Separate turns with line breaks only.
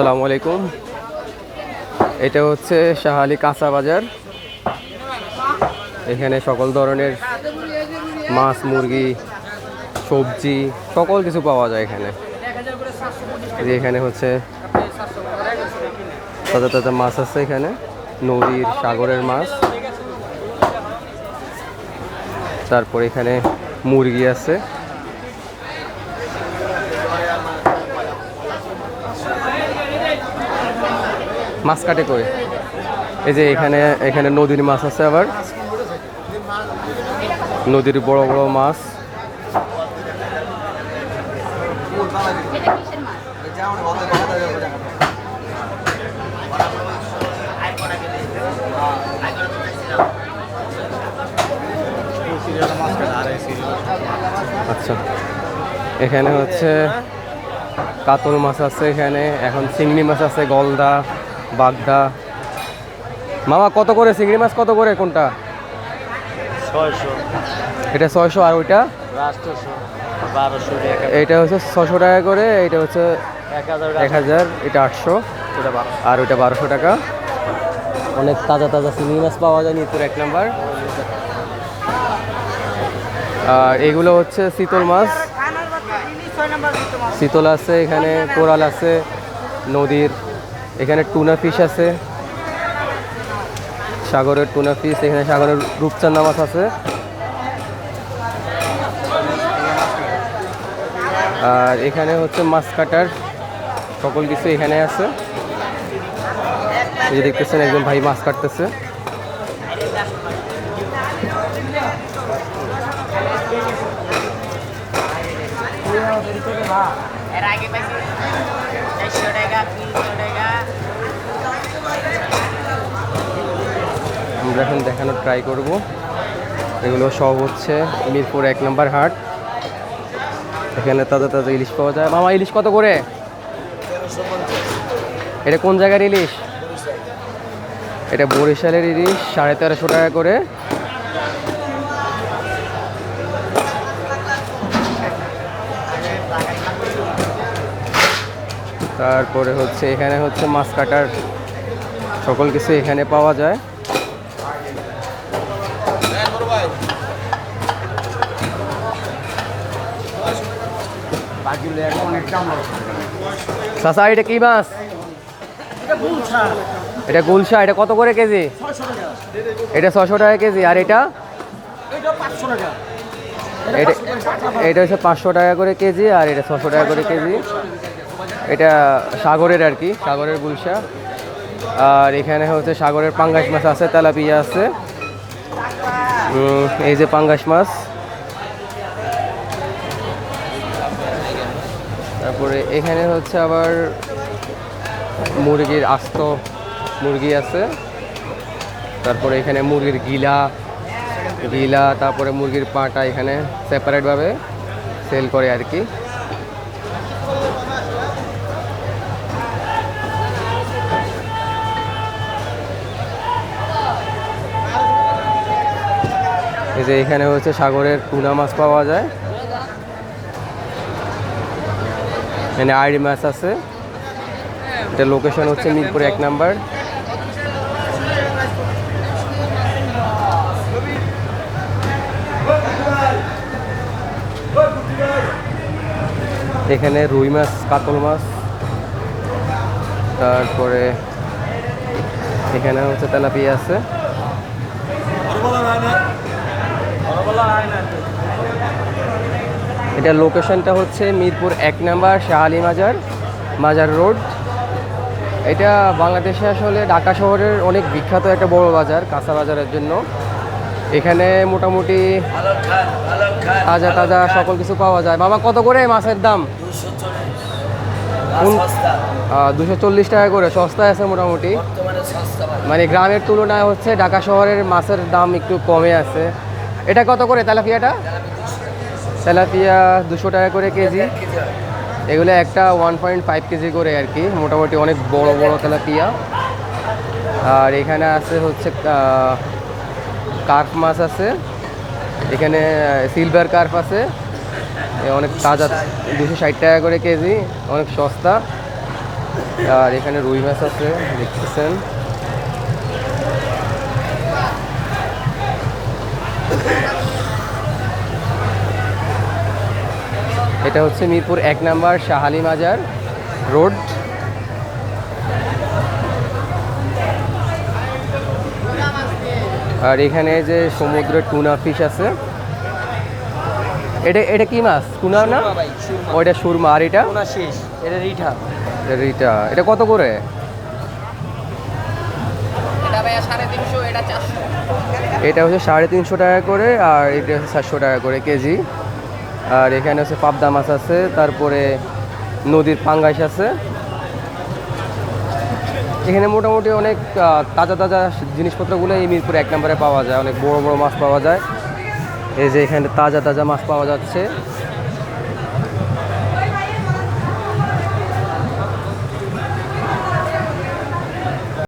আসসালামু আলাইকুম। এটা হচ্ছে শাহালি কাঁচা বাজার। এখানে সকল ধরনের মাছ, মুরগি, সবজি, সকল কিছু পাওয়া যায় এখানে। এখানে হচ্ছে তাজা তাজা মাছ আছে এখানে। নদীর সাগরের মাছ। তারপর এখানে মুরগি আছে। মাছ কাটে কই? এই যে এখানে এখানে নদীর মাছ আছে আবার। নদীর বড় বড় মাছ। আচ্ছা। এখানে হচ্ছে কাতল মাছ আছে এখানে, এখন চিংড়ি মাছ আছে, গলদা। বাগদা। মামা কত করে? চিংড়ি মাছ কত করে কোনটা?
ছয়শো।
এটা ছয়শো আর ওইটা? এইটা হচ্ছে ছশো টাকা করে এটা হচ্ছে
এক হাজার
এক হাজার এটা আটশো। আর ওইটা বারোশো টাকা। অনেক তাজা তাজা চিংড়ি মাছ পাওয়া যায় নিত্য এক নাম্বার। আর এগুলো হচ্ছে শীতল মাছ। শীতল আছে এখানে কোরাল আছে নদীর এখানে টুনা ফিশ আছে। সাগরের টুনা ফিশ এখানে সাগরের রূপচান্দা মাছ আছে। আর এখানে হচ্ছে মাছ কাটার সকল কিছু এখানে আছে। এই যে দেখতেছেন একজন ভাই মাছ কাটতেছে।
এর আগে তিনশো টাকা
আমরা এখন দেখানোর ট্রাই করব। এগুলো সব হচ্ছে মিরপুর এক নম্বর হাট। এখানে তাজা তাজা ইলিশ পাওয়া যায়। মামা, ইলিশ কত করে? এটা কোন জায়গার ইলিশ? এটা বরিশালের ইলিশ, সাড়ে তেরোশো টাকা করে। তারপরে হচ্ছে, এখানে হচ্ছে মাছ কাটার সকল কিছু এখানে পাওয়া যায়। চাচা এটা কি মাছ? এটা গুলশা এটা কত করে কেজি? এটা ছশো টাকা কেজি আর এটা? এটা এটা হচ্ছে পাঁচশো টাকা করে কেজি আর এটা ছশো টাকা করে কেজি। এটা সাগরের আর কি সাগরের গুলশা। আর এখানে হচ্ছে সাগরের পাঙ্গাস মাছ আছে তেলাপিয়া আছে। এই যে পাঙ্গাস মাছ। তারপরে এখানে হচ্ছে আবার মুরগির আস্ত মুরগি আছে। তারপরে এখানে মুরগির গিলা গিলা, তারপরে মুরগির পাটা এখানে সেপারেটভাবে সেল করে আর কি। এই যে এখানে হচ্ছে সাগরের টুনা মাছ পাওয়া যায়। এখানে আইড়ি মাছ আছে। এটা লোকেশন হচ্ছে মিরপুর এক নাম্বার। এখানে রুই মাছ, কাতল মাছ। তারপরে এখানে হচ্ছে তেলাপিয়া আছে। এটা লোকেশনটা হচ্ছে মিরপুর এক নাম্বার শাহালি মাজার মাজার রোড। এটা বাংলাদেশে আসলে ঢাকা শহরের অনেক বিখ্যাত একটা বড় বাজার, কাঁচা বাজারের জন্য। এখানে মোটামুটি তাজা তাজা সকল কিছু পাওয়া যায়। বাবা, কত করে মাছের দাম? দুশো চল্লিশ টাকা করে, সস্তায় আছে মোটামুটি। মানে গ্রামের তুলনায় হচ্ছে ঢাকা শহরের মাছের দাম একটু কমে আছে। এটা কত করে তেলাপিয়াটা? তেলাপিয়া দুশো টাকা করে কেজি। এগুলো একটা ওয়ান পয়েন্ট ফাইভ কেজি করে আর কি মোটামুটি অনেক বড় বড় তেলাপিয়া। আর এখানে আছে হচ্ছে কার্প মাছ আছে। এখানে সিলভার কার্প আছে। অনেক তাজা দুশো ষাট টাকা করে কেজি অনেক সস্তা। আর এখানে রুই মাছ আছে দেখতেছেন। এটা হচ্ছে মিরপুর এক নাম্বার শাহালি মাজার রোড। আর এখানে যে সমুদ্রের টুনা ফিশ আছে এটা এটা কি মাছ? টুনা না? ওইটা সুরমা আর এটা?
কোনা শেষ এটা রিঠা।
এটা কত করে?
এটা
হচ্ছে সাড়ে তিনশো টাকা করে আর এটা হচ্ছে সাতশো টাকা করে কেজি। আর এখানে হচ্ছে পাবদা মাছ আছে, তারপরে নদীর পাঙ্গাস আছে। এখানে মোটামুটি অনেক তাজা তাজা জিনিসপত্রগুলো এই মিরপুর এক নম্বরে পাওয়া যায়, অনেক বড় বড় মাছ পাওয়া যায়। এই যে এখানে তাজা তাজা মাছ পাওয়া যাচ্ছে।